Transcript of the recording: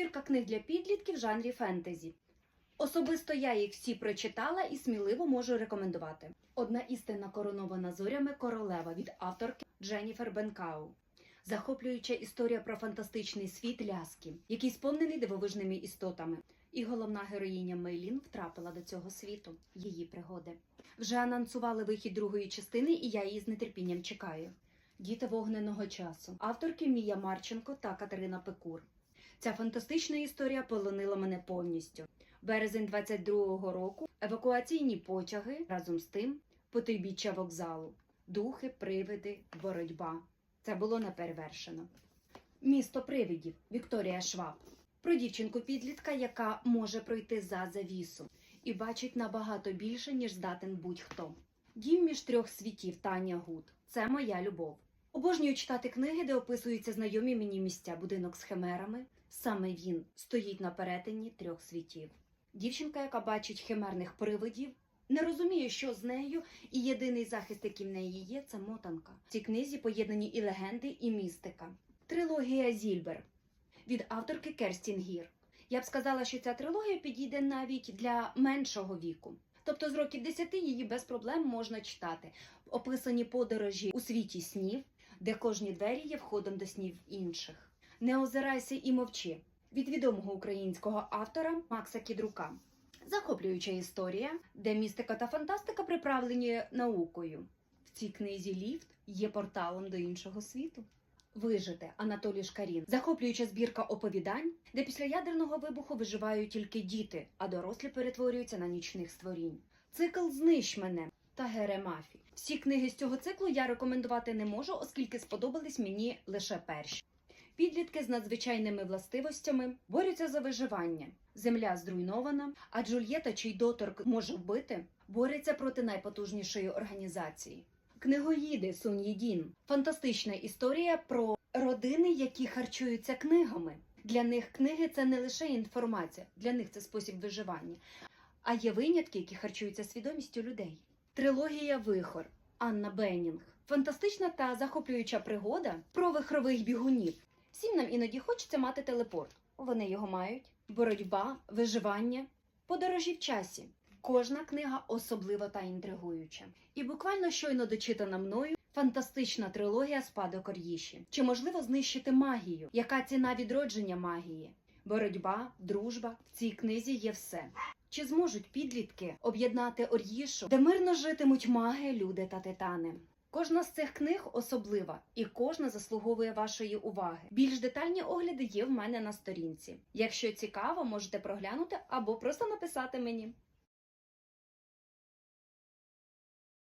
Збірка книг для підлітків в жанрі фентезі. Особисто я їх всі прочитала і сміливо можу рекомендувати. Одна істинна коронована зорями королева від авторки Дженніфер Бенкау. Захоплююча історія про фантастичний світ ляски, який сповнений дивовижними істотами. І головна героїня Мейлін втрапила до цього світу. Її пригоди. Вже анонсували вихід другої частини, і я її з нетерпінням чекаю. Діти вогненого часу. Авторки Мія Марченко та Катерина Пекур. Ця фантастична історія полонила мене повністю. Березень 22-го року евакуаційні потяги разом з тим потойбіччя вокзалу, духи, привиди, боротьба. Це було неперевершено. Місто привидів Вікторія Шваб. Про дівчинку підлітка, яка може пройти за завісу і бачить набагато більше, ніж здатен будь-хто. Дім між трьох світів Таня Гуд. Це моя любов. Обожнюю читати книги, де описуються знайомі мені місця, будинок з химерами. Саме він стоїть на перетині трьох світів. Дівчинка, яка бачить химерних привидів, не розуміє, що з нею, і єдиний захист, який в неї є, це мотанка. В цій книзі поєднані і легенди, і містика. Трилогія Зільбер від авторки Керстін Гір. Я б сказала, що ця трилогія підійде навіть для меншого віку. Тобто з років 10 її без проблем можна читати. Описані подорожі у світі снів, де кожні двері є входом до снів інших. Не озирайся і мовчи від відомого українського автора Макса Кідрука. Захоплююча історія, де містика та фантастика приправлені наукою. В цій книзі ліфт є порталом до іншого світу. Вижити Анатолій Шкарін. Захоплююча збірка оповідань, де після ядерного вибуху виживають тільки діти, а дорослі перетворюються на нічних створінь. Цикл Знищ мене та Гере Мафі. Всі книги з цього циклу я рекомендувати не можу, оскільки сподобались мені лише перші. Підлітки з надзвичайними властивостями борються за виживання. Земля зруйнована, а Джульєта, чий доторк може вбити, бореться проти найпотужнішої організації. Книгоїди Сун. Фантастична історія про родини, які харчуються книгами. Для них книги це не лише інформація, для них це спосіб виживання. А є винятки, які харчуються свідомістю людей. Трилогія Вихор Анна Беннінг. Фантастична та захоплююча пригода про вихрових бігунів. Всім нам іноді хочеться мати телепорт. Вони його мають. Боротьба, виживання, подорожі в часі. Кожна книга особлива та інтригуюча. І буквально щойно дочитана мною фантастична трилогія Спадок Ор'їші. Чи можливо знищити магію? Яка ціна відродження магії? Боротьба, дружба в цій книзі є все. Чи зможуть підлітки об'єднати Ор'їшу, де мирно житимуть маги, люди та титани? Кожна з цих книг особлива, і кожна заслуговує вашої уваги. Більш детальні огляди є в мене на сторінці. Якщо цікаво, можете проглянути або просто написати мені.